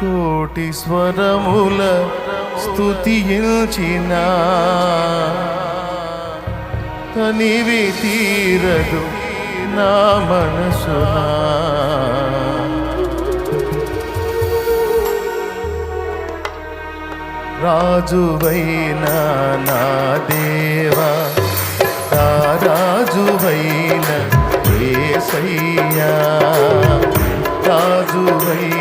కోటి స్వరముల స్తుతించిన తనివి తీరదు నా మనసునా. రాజువైన నా దేవా నా రాజువైన ఏసయ్యా రాజువైన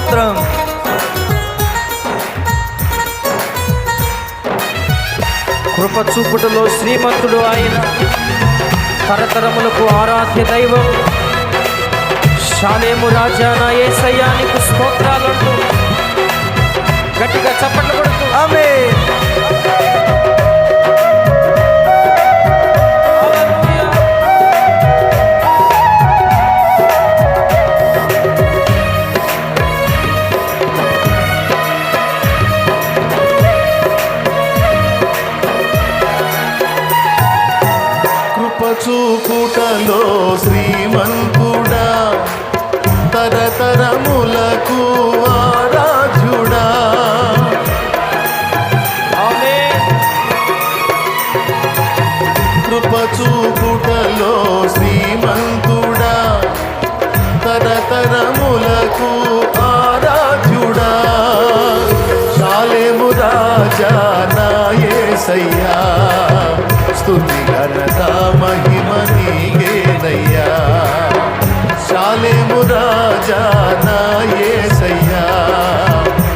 స్తోత్రం. కృప చూపుటలో శ్రీమంతుడు ఆయన. తరతరములకు ఆరాధ్య దైవం. శాలేము రాజా ఏ ఏసయ్యానికి స్తోత్రాలంటూ గట్టిగా చప్పట్లు కొడుతూ. ఆమె శ్రీమంతుడా తరతరములకు ఆరాధ్యుడా. కృపచూపుటలో శ్రీమంతుడా తరతరములకు ఆరాధ్యుడా. శాలేము రాజా నా యేసయ్యా స్తుతి ఘనత మహిమ. శాలేము రాజా నా యేసయ్యా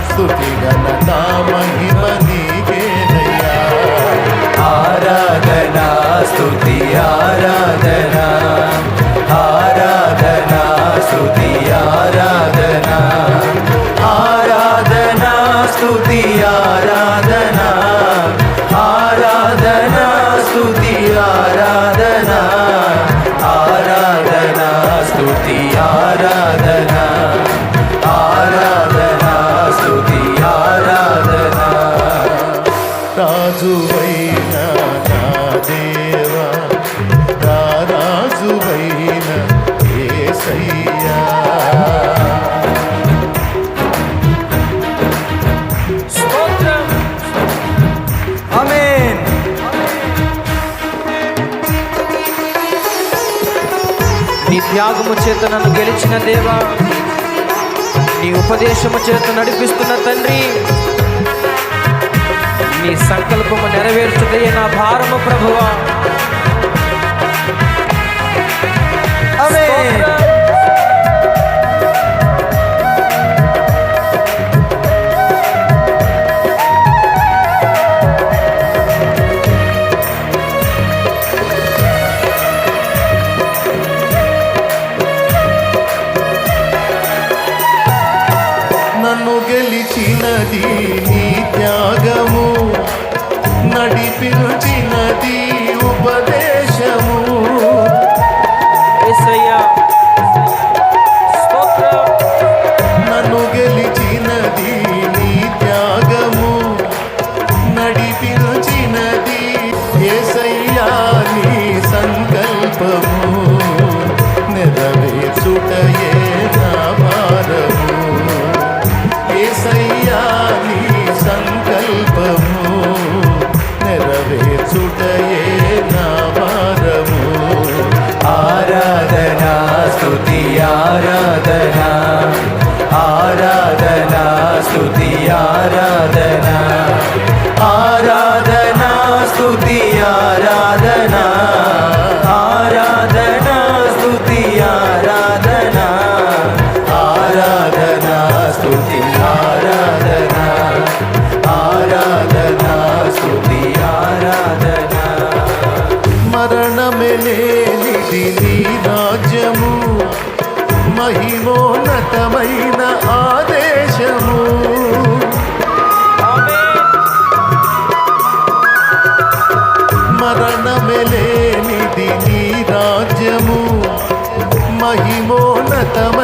స్థుతి గణత మహిమ నీగేనయ్యా ఆరాధనా స్తుతి ఆరాధన ఆరాధన స్తుతి ఆరాధన. రాజువైన నా దేవా నా రాజువైన ఏ స్తోత్రం మార్గము చేత నన్ను గెలిచిన దేవా నీ ఉపదేశము చేత నడిపిస్తున్న తండ్రి నీ సంకల్పము నెరవేర్చుటయే నా భారము ప్రభువా. மதி ആരാധന మహిమోన్నతమైన ఆదేశము మరణమెలేనిది నీ రాజ్యము. మహిమోన్నతమైన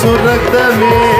சுரத்தமே.